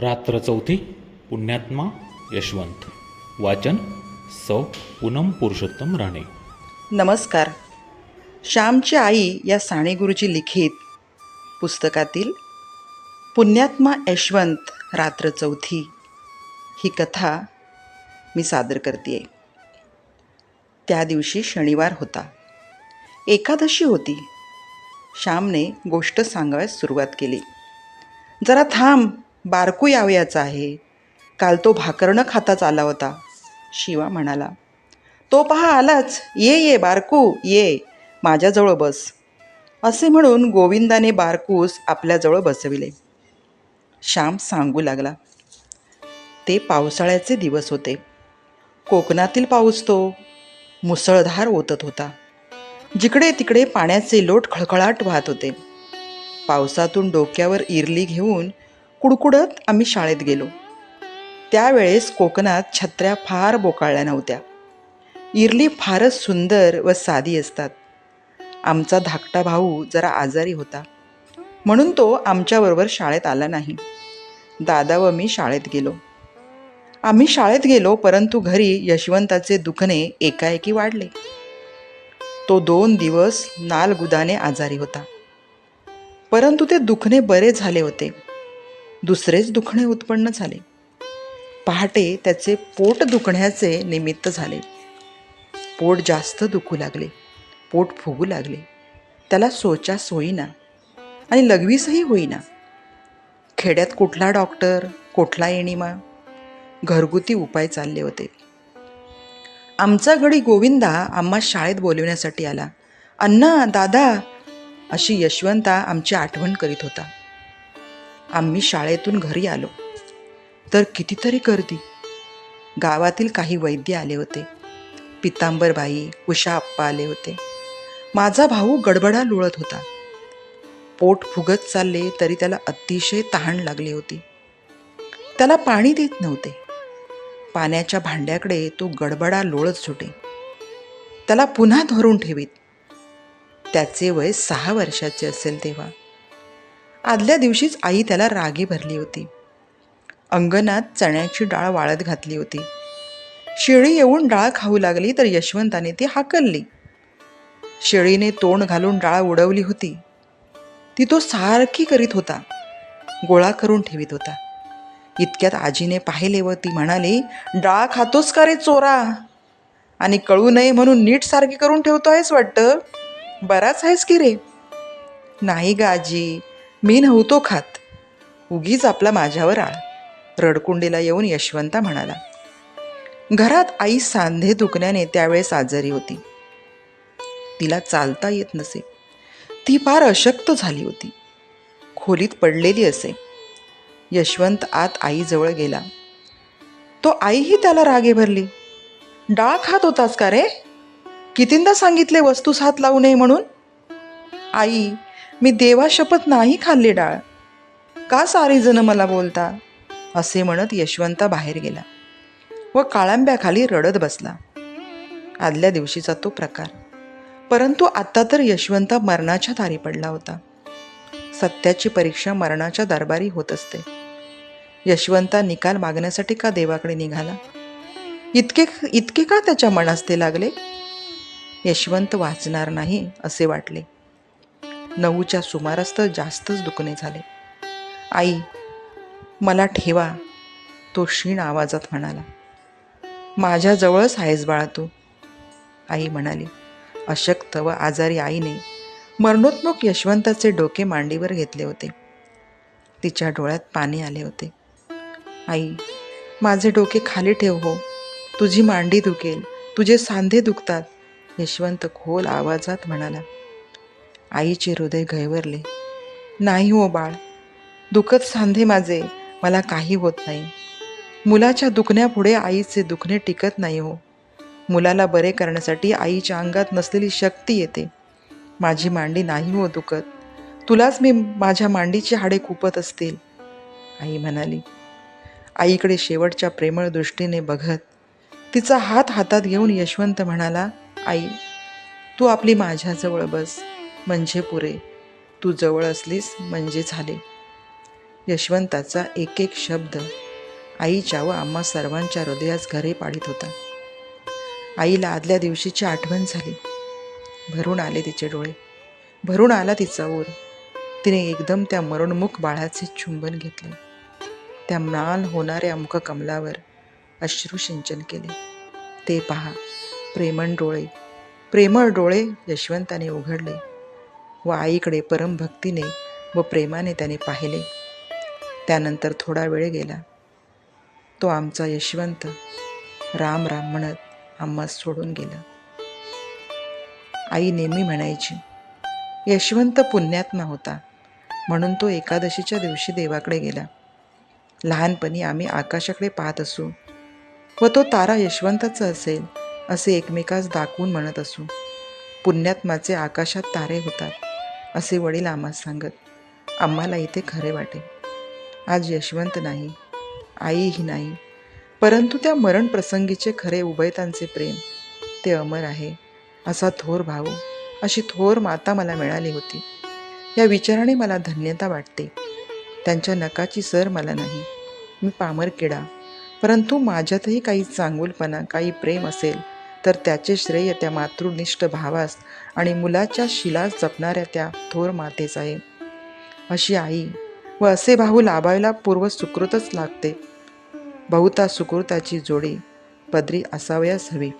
रात्र चौथी पुण्यात्मा यशवंत. वाचन सौ. पूनम पुरुषोत्तम राणे. नमस्कार. श्यामची आई या साने गुरुजी लिखित पुस्तकातील पुण्यात्मा यशवंत रात्र चौथी ही कथा मी सादर करते त्या दिवशी शनिवार होता. एकादशी होती. श्यामने गोष्ट सांगायस सुरुवात केली. जरा थांब बारकू यावयाचा आहे. काल तो भाकरणं खाताच आला होता. शिवा म्हणाला तो पहा आलाच. ये ये बारकू ये. माझ्याजवळ बस. असे म्हणून गोविंदाने बारकूस आपल्याजवळ बसविले. श्याम सांगू लागला ते पावसाळ्याचे दिवस होते. कोकणातील पाऊस तो मुसळधार ओतत होता. जिकडे तिकडे पाण्याचे लोट खळखळाट वाहत होते. पावसातून डोक्यावर इरली घेऊन कुडकुडत आम्ही शाळेत गेलो. त्यावेळेस कोकणात छत्र्या फार बोकाळल्या नव्हत्या. इरली फारच सुंदर व साधी असतात. आमचा धाकटा भाऊ जरा आजारी होता. म्हणून तो आमच्याबरोबर शाळेत आला नाही. दादा व मी शाळेत गेलो. आम्ही शाळेत गेलो परंतु घरी यशवंताचे दुखणे एकाएकी वाढले. तो दोन दिवस नालगुदाने आजारी होता. परंतु ते दुखणे बरे झाले होते. दुसरेच दुखणे उत्पन्न झाले. पहाटे त्याचे पोट दुखण्याचे निमित्त झाले. पोट जास्त दुखू लागले. पोट फुगू लागले. त्याला सोचास होईना आणि लघवीसही होईना. खेड्यात कुठला डॉक्टर कुठला येणीमा घरगुती उपाय चालले होते. आमचा गडी गोविंदा आम्हा शाळेत बोलविण्यासाठी आला. अण्णा दादा अशी यशवंता आमची आठवण करीत होता. आम्ही शाळेतून घरी आलो. तर कितीतरी गर्दी. गावातील काही वैद्य आले होते. पितांबरबाई उषा आप्पा आले होते. माझा भाऊ गडबडा लोळत होता. पोट फुगत चालले तरी त्याला अतिशय तहान लागली होती. त्याला पाणी देत नव्हते. पाण्याच्या भांड्याकडे तो गडबडा लोळत सुटे. त्याला पुन्हा धरून ठेवीत. त्याचे वय सहा वर्षाचे असेल तेव्हा. आदल्या दिवशीच आई त्याला रागी भरली होती. अंगणात चण्याची डाळ वाळत घातली होती. शेळी येऊन डाळ खाऊ लागली तर यशवंताने ती हाकलली. शेळीने तोंड घालून डाळ उडवली होती. ती तो सारखी करीत होता. गोळा करून ठेवीत होता. इतक्यात आजीने पाहिले व ती म्हणाली डाळ खातोस का रे चोरा? आणि कळू नये म्हणून नीट सारखी करून ठेवतो आहेस वाटतं? बराच आहेस की रे? नाही ग आजी. मी नव्हतो खात. उगीच आपला माझ्यावर आळ. रडकुंडीला येऊन यशवंता म्हणाला घरात आई सांधे दुखण्याने त्यावेळेस आजारी होती. तिला चालता येत नसे. ती फार अशक्त झाली होती. खोलीत पडलेली असे. यशवंत आत आईजवळ गेला. तो आईही त्याला रागे भरली. डाळ खात होतास का रे? कितींदा सांगितले वस्तूस हात लावू नये म्हणून? आई मी देवा शपथ नाही खाल्ली डाळ. का सारी जण मला बोलता? असे म्हणत यशवंता बाहेर गेला व काळांब्याखाली रडत बसला. आदल्या दिवशीचा तो प्रकार. परंतु आता तर यशवंता मरणाच्या दारी पडला होता. सत्याची परीक्षा मरणाच्या दरबारी होत असते. यशवंता निकाल मागण्यासाठी का देवाकडे निघाला? इतके इतके का त्याच्या मनास ते लागले? यशवंत वाचणार नाही असे वाटले. नऊच्या सुमारास तर जास्तच दुखणे झाले. आई मला ठेवा तो क्षीण आवाजात म्हणाला. माझ्याजवळच आहेस बाळा तू. आई म्हणाली अशक्त व आजारी आईने मरणोत्मक यशवंताचे डोके मांडीवर घेतले होते. तिच्या डोळ्यात पाणी आले होते. आई माझे डोके खाली ठेव हो. तुझी मांडी दुखेल तुझे सांधे दुखतात. यशवंत खोल आवाजात म्हणाला. आईचे हृदय घैवरले. नाही हो बाळ दुखत सांधे माझे मला काही होत नाही. मुलाच्या दुखण्यापुढे आईचे दुखणे टिकत नाही हो. मुलाला बरे करण्यासाठी आईच्या अंगात नसलेली शक्ती येते. माझी मांडी नाही हो दुखत. तुलाच मी माझ्या मांडीची हाडे खुपत असतील. आई म्हणाली. आईकडे शेवटच्या प्रेमळ दृष्टीने बघत तिचा हात हातात घेऊन यशवंत म्हणाला आई तू आपली माझ्याजवळ बस. म्हणजे पुरे. तू जवळ असलीस म्हणजे झाले. यशवंताचा एक एक शब्द आईच्या व आम्हा सर्वांच्या हृदयास घरे पाडित होता. आईला आदल्या दिवशीची आठवण झाली. भरून आले तिचे डोळे. भरून आला तिचा ओर. तिने एकदम त्या मरणमुख बाळाचे चुंबन घेतले. त्या म्नान होणाऱ्या मुखकमलावर अश्रू सिंचन केले. ते पहा. प्रेमण डोळे. प्रेमळ डोळे यशवंताने उघडले. व आईकडे परमभक्तीने व प्रेमाने त्याने पाहिले. त्यानंतर थोडा वेळ गेला. तो आमचा यशवंत राम राम म्हणत आम्हास सोडून गेला. आई नेहमी म्हणायची यशवंत पुण्यात्मा होता म्हणून तो एकादशीच्या दिवशी देवाकडे गेला. लहानपणी आम्ही आकाशाकडे पाहत असू व तो तारा यशवंताचा असेल असे एकमेकास दाखवून म्हणत असू. पुण्यात्माचे आकाशात तारे होतात. असे वडील आम्हा सांगत आम्हाला इथे खरे वाटे. आज यशवंत नाही आईही नाही. परंतु त्या मरण प्रसंगीचे खरे उभयतांचे प्रेम ते अमर आहे असा थोर भाऊ अशी थोर माता मला मिळाली होती. या विचाराने मला धन्यता वाटते. त्यांच्या नकाची सर मला नाही. मी पामर किडा परंतु माझ्यातही काही चांगुलपणा काही प्रेम असेल तर त्याचे श्रेय त्या मातृनिष्ठ भावास आणि मुलाच्या शिलास जपणाऱ्या त्या थोर मातेच आहे. अशी आई व असे भाऊ लाभायला पूर्व सुकृतच लागते. बहुता सुकृताची जोडी पदरी असावयास हवी.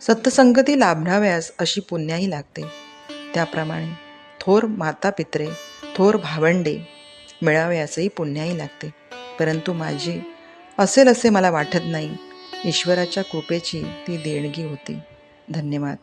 सत्संगती लाभणाव्यास अशी पुण्याही लागते. त्याप्रमाणे थोर माता पित्रे थोर भावंडे मिळावयासही पुण्याही लागते. परंतु माझी असेल असे मला वाटत नाही. ईश्वराच्या कृपेची ती देणगी होती. धन्यवाद.